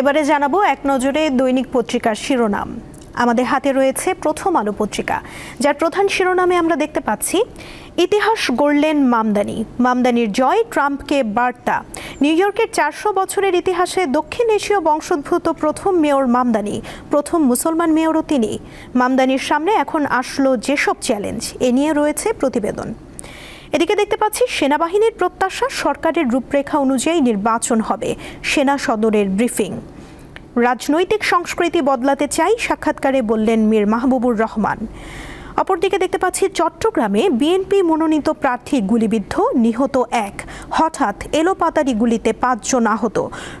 এবারে জানাব এক নজরে দৈনিক পত্রিকার শিরোনাম। আমাদের হাতে রয়েছে প্রথম আলো পত্রিকা, যার প্রধান শিরোনামে আমরা দেখতে পাচ্ছি, ইতিহাস গড়লেন মামদানি। মামদানির জয়, ট্রাম্পকে বার্তা। নিউ ইয়র্কের চারশো বছরের ইতিহাসে দক্ষিণ এশীয় বংশোদ্ভূত প্রথম মেয়র মামদানি, প্রথম মুসলমান মেয়রও তিনি। মামদানির সামনে এখন আসলো যেসব চ্যালেঞ্জ, এ নিয়ে রয়েছে প্রতিবেদন। এদিকে দেখতে পাচ্ছি সেনাবাহিনীর প্রত্যাশা সরকারের রূপরেখা অনুযায়ী নির্বাচন হবে, সেনা সদরের ব্রিফিং। রাজনৈতিক সংস্কৃতি বদলাতে চাই, সাক্ষাৎকারে বললেন মীর মাহবুবুর রহমান। অপরদিকে দেখতে পাচ্ছি চট্টগ্রামে বিএনপি মনোনীত প্রার্থী গুলিবিদ্ধ, নিহত এক। হঠাৎ এলোপাতারি গুলিতে পাঁচজন আহত।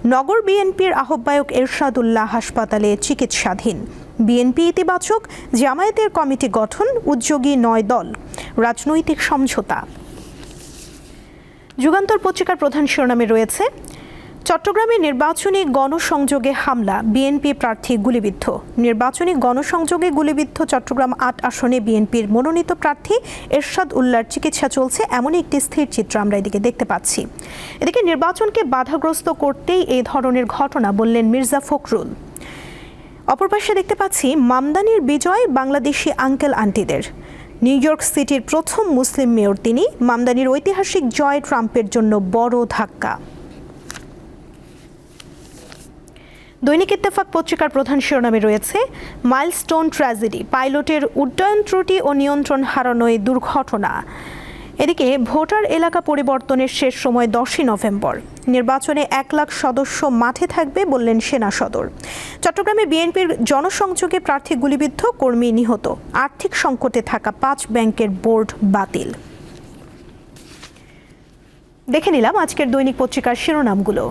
নগর বিএনপির আহ্বায়ক এরশাদুল্লাহ হাসপাতালে চিকিৎসাধীন। বিএনপি ইতিবাচক, জামায়াতের কমিটি গঠন, উদ্যোগী নয় দল। রাজনৈতিক সমঝোতা। যুগান্তর পত্রিকার প্রধান শিরোনামে রয়েছে, চট্টগ্রামে নির্বাচনী গণসংযোগে হামলা, বিএনপি প্রার্থী গুলিবিদ্ধ। নির্বাচনী গণসংযোগে গুলিবিদ্ধ চট্টগ্রাম আট আসনে বিএনপির মনোনীত প্রার্থী এরশাদ উল্লার চিকিৎসা চলছে এমন একটি স্থির চিত্র আমরা এদিকে দেখতে পাচ্ছি। এদিকে নির্বাচনকে বাধাগ্রস্ত করতেই এই ধরনের ঘটনা বললেন মির্জা ফখরুল। অপর পাশে দেখতে পাচ্ছি মামদানির বিজয় বাংলাদেশি আঙ্কেল আন্টিদের। নিউ ইয়র্ক সিটির প্রথম মুসলিম মেয়র তিনি, মামদানির ঐতিহাসিক জয় ট্রাম্পের জন্য বড় ধাক্কা। দৈনিক ইত্তেফাক পত্রিকার প্রধান শিরোনামে রয়েছে, মাইলস্টোন ট্র্যাজেডি, পাইলটের উড্ডয়ন ত্রুটি ও নিয়ন্ত্রণ হারানোয় দুর্ঘটনা। এদিকে ভোটার এলাকা পরিবর্তনের শেষ সময় দশই নভেম্বর। নির্বাচনে এক লাখ সদস্য মাঠে থাকবে বললেন সেনা সদর। চট্টগ্রামে বিএনপির জনসংযোগে প্রার্থী গুলিবিদ্ধ কর্মী নিহত। আর্থিক সংকটে থাকা পাঁচ ব্যাংকের বোর্ড বাতিল। দেখে নিলাম আজকের দৈনিক পত্রিকার শিরোনামগুলো।